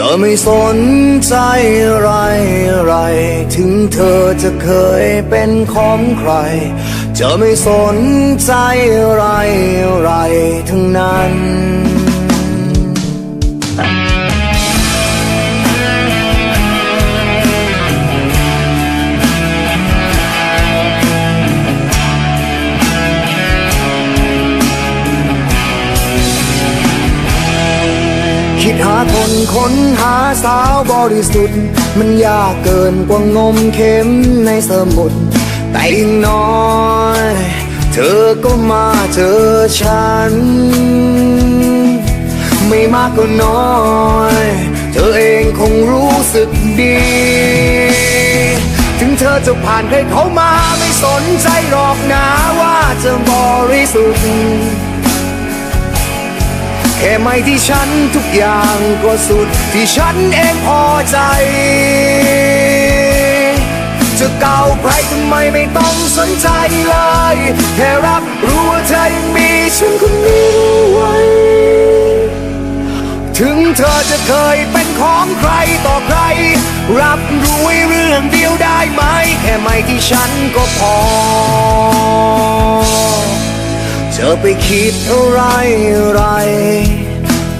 จะไม่สนใจอะไรอะไร ถึงเธอจะเคยเป็นของใคร จะไม่สนใจอะไรอะไรทั้งนั้น หาคนค้นหาสาวบริสุทธิ์ มันยากเกินกว่างมเข็มในสมุดแต่อีกน้อย เธอก็มาเจอฉัน ไม่มากก็น้อย เธอเองคงรู้สึกดี ถึงเธอจะผ่านใครเขามาไม่สนใจหรอกนะว่าจะบริสุทธิ์ แค่ไม่ที่ฉันทุกอย่างก็สุดที่ฉันเองพอใจ จะเก่าใครทำไมไม่ต้องสนใจเลย แค่รับรู้ว่าเธอยังมีฉันคนนี้ไว้ ถึงเธอจะเคยเป็นของใครต่อใคร รับรู้ไว้เรื่องเดียวได้ไหม แค่ไม่ที่ฉันก็พอ จะไปคิดอะไรอะไร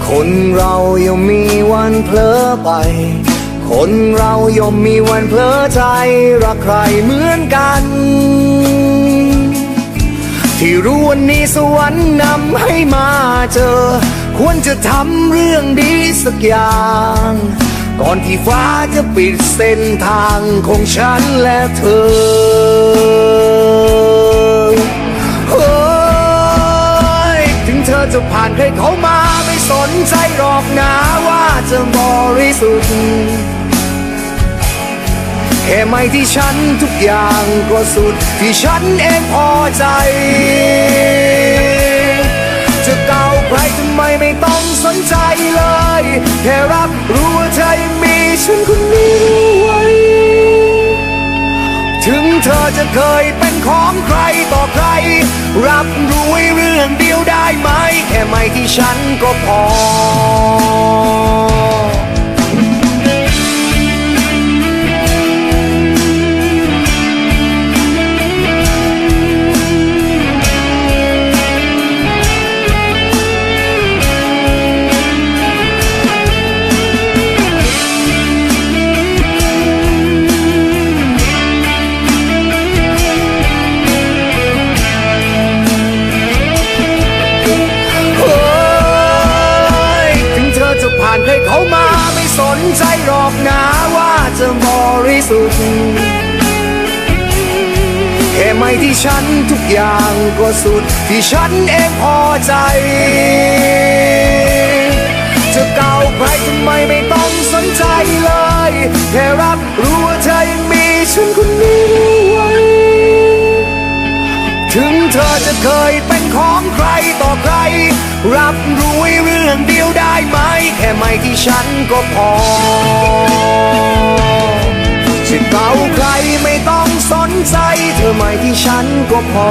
คนเราย่อมมีวันเพลอไป คนเราย่อมมีวันเพลอใจ รักใครเหมือนกัน ที่รู้วันนี้สวรรค์นำให้มาเจอ ควรจะทำเรื่องดีสักอย่าง ก่อนที่ฟ้าจะปิดเส้นทางของฉันและเธอ จะผ่านใครเขามาไม่สนใจหรอกนะว่าจะบริสุทธิ์แค่ไม่ที่ฉันทุกอย่างก็สุดที่ฉันเองพอใจ จะเก่าใครทำไมไม่ต้องสนใจเลย แค่รับรู้ว่าเธอยังมีฉันคนนี้ ถึงเธอจะเคยเป็นของใครต่อใคร รับรู้ไว้เรื่องเดียวได้ไหม แค่ไม่ที่ฉันก็พอ ใจหรอกนะว่าจะบริสุทธิ์แค่ไม่ที่ฉันทุกอย่างก็สุด ที่ฉันเองพอใจ จะเก่าใครทำไมไม่ต้องสนใจเลย แค่รับรู้ว่าเธอยังมีฉันคนนี้ไว้ถึงเธอจะเคยเป็นของใครต่อใคร รับรู้ไว้เรื่องเดียวได้ไหม ที่ฉันก็พอจะเก่าใครไม่ต้องสนใจ เธอใหม่ที่ฉันก็พอ